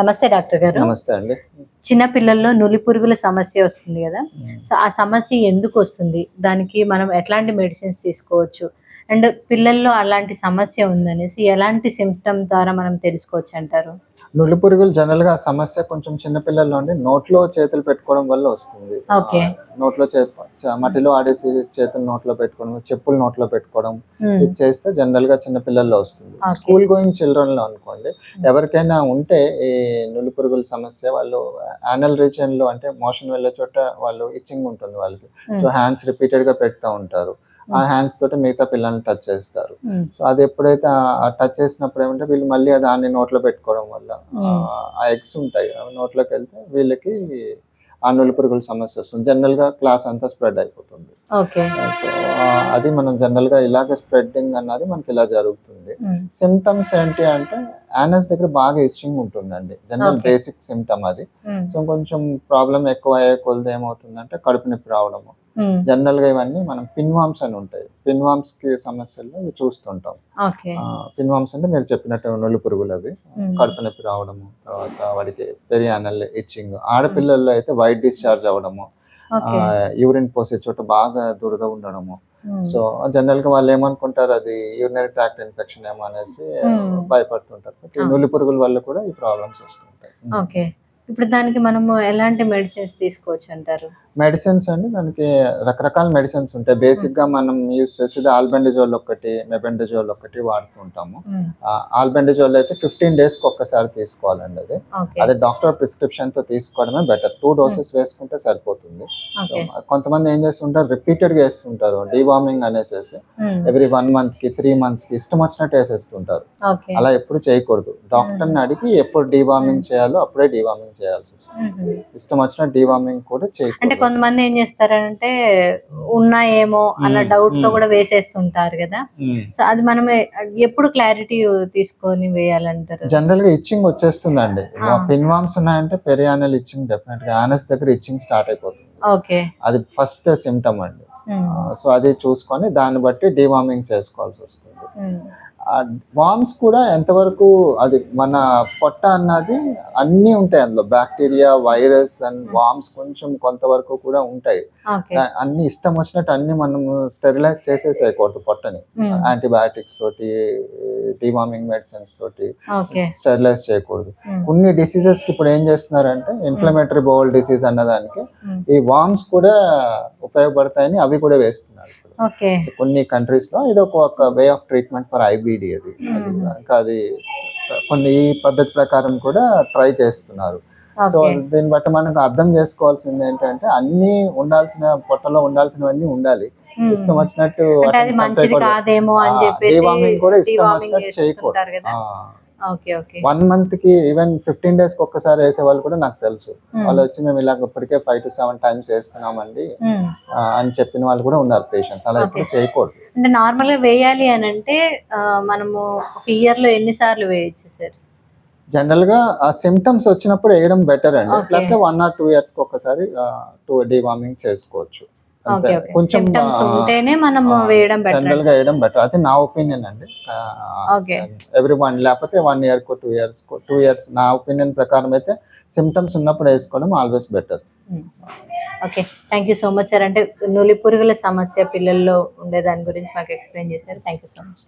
నమస్తే డాక్టర్ గారు. నమస్తే అండి. చిన్న పిల్లల్లో నులి పురుగుల సమస్య వస్తుంది కదా. సో ఆ సమస్య ఎందుకు వస్తుంది? దానికి మనం ఎట్లాంటి మెడిసిన్స్ తీసుకోవచ్చు? అండ్ పిల్లల్లో అలాంటి సమస్య ఉందనేసి ఎలాంటి సిమ్టమ్ ద్వారా మనం తెలుసుకోవచ్చు అంటారు? నులి పురుగులు జనరల్గా సమస్య కొంచెం చిన్నపిల్లల్లో అండి నోట్లో చేతులు పెట్టుకోవడం వల్ల వస్తుంది నోట్లో మట్టిలో ఆడేసి చేతులు నోట్లో పెట్టుకోవడం చెప్పులు నోట్లో పెట్టుకోవడం. ఇది చేస్తే జనరల్గా చిన్నపిల్లల్లో వస్తుంది. స్కూల్ గోయింగ్ చిల్డ్రన్లో అనుకోండి ఎవరికైనా ఉంటే ఈ నులి పురుగుల సమస్య వాళ్ళు యానల్ రీజియన్లో అంటే మోషన్ వెళ్ళే చోట వాళ్ళు ఇచ్చింగ్ ఉంటుంది వాళ్ళకి. సో హ్యాండ్స్ రిపీటెడ్గా పెడతా ఉంటారు ఆ. హ్యాండ్స్ తోటి మిగతా పిల్లల్ని టచ్ చేస్తారు. సో అది ఎప్పుడైతే టచ్ చేసినప్పుడు ఏమంటే వీళ్ళు మళ్ళీ దాన్ని నోట్లో పెట్టుకోవడం వల్ల ఆ, ఆ ఎగ్స్ ఉంటాయి అవి నోట్లోకి వెళ్తే వీళ్ళకి ఆ నులి పురుగుల సమస్య వస్తుంది జనరల్గా క్లాస్ అంతా స్ప్రెడ్ అయిపోతుంది సో అది మనం జనరల్గా ఇలాగ స్ప్రెడ్డింగ్ అన్నది మనకి ఇలా జరుగుతుంది. సిమ్టమ్స్ ఏంటి అంటే యానస్ దగ్గర బాగా ఇచ్చింగ్ ఉంటుందండి జనరల్. బేసిక్ సిమ్టమ్ అది. సో కొంచెం ప్రాబ్లం ఎక్కువ అయ్యే కొలది ఏమవుతుందంటే కడుపు నొప్పి రావడము. జనరల్గా ఇవన్నీ మనం పిన్వామ్స్ అని ఉంటాయి పిన్వామ్స్కి సమస్యలు ఇవి చూస్తుంటాం పిన్వామ్స్ అంటే మీరు చెప్పినట్టు నొల్లి పురుగులు అవి మ్మ్. కడుపు నొప్పి రావడము తర్వాత వాడికి పెరియానల్ ఇచ్చింగ్ ఆడపిల్లల్లో అయితే వైట్ డిశ్చార్జ్ అవ్వడము యూరిన్ పోసే చోట బాగా దురద ఉండడము. సో జనరల్గా వాళ్ళు ఏమనుకుంటారు అది యూరినరీ ట్రాక్ట్ ఇన్ఫెక్షన్ ఏమో అనేసి Hmm. భయపడుతుంటారు ఈ Ah. నులి పురుగుల వల్ల కూడా ఈ ప్రాబ్లమ్స్ వస్తుంటాయి ఓకే ఇప్పుడు దానికి మనము ఎలాంటి మెడిసిన్స్ తీసుకోవచ్చు అంటారు మెడిసిన్స్ అండి దానికి రకరకాల మెడిసిన్స్ ఉంటాయి. బేసిక్గా మనం యూస్ చేసేది ఆల్బెండజోల్ ఒకటి మెబెండజోల్ ఒకటి వాడుతూ ఉంటాము. మ్మ్. ఆల్బెండజోల్ అయితే ఫిఫ్టీన్ డేస్కి ఒక్కసారి తీసుకోవాలండి అది. అదే డాక్టర్ ప్రిస్క్రిప్షన్తో తీసుకోవడమే బెటర్. టూ డోసెస్ వేసుకుంటే సరిపోతుంది. కొంతమంది ఏం చేస్తుంటారు రిపీటెడ్గా వేస్తుంటారు డివార్మింగ్ అనేసేసి. ఎవ్రీ వన్ మంత్కి త్రీ మంత్స్కి ఇష్టం వచ్చినట్టు వేసేస్తుంటారు. అలా ఎప్పుడు చేయకూడదు. డాక్టర్ని అడిగి ఎప్పుడు డివార్మింగ్ చేయాలో అప్పుడే డివార్మింగ్ చేయాల్సి వస్తుంది. ఇష్టం వచ్చిన డివార్మింగ్ కూడా అంటే చేయకూడదు కొంతమంది ఏం చేస్తారంటే ఉన్నాయేమో అన్న. డౌట్తో. కూడా వేసేస్తుంటారు కదా. సో అది మనం ఎప్పుడు క్లారిటీ తీసుకొని వేయాలంటారు జనరల్గా ఇచ్చింగ్ వచ్చేస్తుందండి. పిన్వామ్స్ ఉన్నాయంటే పెరియానల్ ఇచ్చింగ్ డెఫినెట్గా ఆనస్ దగ్గర ఇచ్చింగ్ స్టార్ట్ అయిపోతుంది ఓకే అది ఫస్ట్ సిమ్టమ్ అండి. సో అది చూసుకొని దాన్ని బట్టి డివార్మింగ్ చేసుకోవాల్సి వస్తుంది. వామ్స్ కూడా ఎంతవరకు అది మన పొట్ట అన్నది అన్నీ ఉంటాయి అందులో. బ్యాక్టీరియా వైరస్ అండ్ వామ్స్ కొంచెం కొంతవరకు కూడా ఉంటాయి. అన్ని ఇష్టం వచ్చినట్టు అన్ని మనం స్టెరిలైజ్ చేసేసేయకూడదు పొట్టని. యాంటీబయాటిక్స్ తోటి డివార్మింగ్ మెడిసిన్స్ తోటి స్టెరిలైజ్ చేయకూడదు. కొన్ని డిసీజెస్కి ఇప్పుడు ఏం చేస్తున్నారంటే ఇన్ఫ్లమేటరీ బౌల్ డిసీజ్ అన్నదానికి. ఈ వామ్స్ కూడా ఉపయోగపడతాయని అవి కూడా వేస్తున్నారు కొన్ని కంట్రీస్లో ఇది ఒక way of treatment for IBD అది. అది మ్మ్. ఇంకా అది కొన్ని ఈ పద్ధతి ప్రకారం కూడా ట్రై చేస్తున్నారు. సో దీన్ని బట్టి మనకు అర్థం చేసుకోవాల్సింది ఏంటంటే అన్ని ఉండాల్సిన పొట్టలో ఉండాల్సినవన్నీ ఉండాలి. మ్మ్. ఇష్టం వచ్చినట్టు అది కూడా ఇష్టం వచ్చినట్టు చేయకూడదు. వన్ మంత్కి ఈవెన్ ఫిఫ్టీన్ డేస్కి ఒక్కసారి వేసే వాళ్ళు కూడా నాకు తెలుసు మ్మ్. వాళ్ళు వచ్చి మేము ఇలా ఇప్పటికే ఫైవ్ టు సెవెన్ టైమ్స్ వేస్తున్నామండి. ఆ, అని చెప్పిన వాళ్ళు కూడా ఉన్నారు పేషెంట్స్ అలా ఎప్పుడు. చేయకూడదు అంటే నార్మల్గా వేయాలి అని అంటే మనము ఒక ఇయర్లో ఎన్ని సార్లు వేయచ్చు సార్ జనరల్గా ఆ సిమ్టమ్స్ వచ్చినప్పుడు వేయడం బెటర్ అండి. లేకపోతే వన్ ఆర్ టూ ఇయర్స్కి ఒకసారి టూ డివార్మింగ్ చేసుకోవచ్చు సిమ్టమ్స్ ఉంటేనే మనం వేయడం జనరల్గా వేయడం బెటర్ అది నా ఒపీనియన్ అండి. ఎవ్రీ వన్ లేకపోతే వన్ ఇయర్ కో టూ ఇయర్స్ టూ ఇయర్స్ నా ఒపీనియన్ ప్రకారం అయితే సిమ్టమ్స్ ఉన్నప్పుడు వేసుకోవడం always better okay thank you so much sir అంటే నులి పురుగుల సమస్య పిల్లల్లో ఉండే దాని గురించి మాకు ఎక్స్ప్లెయిన్ చేశారు. Thank you so much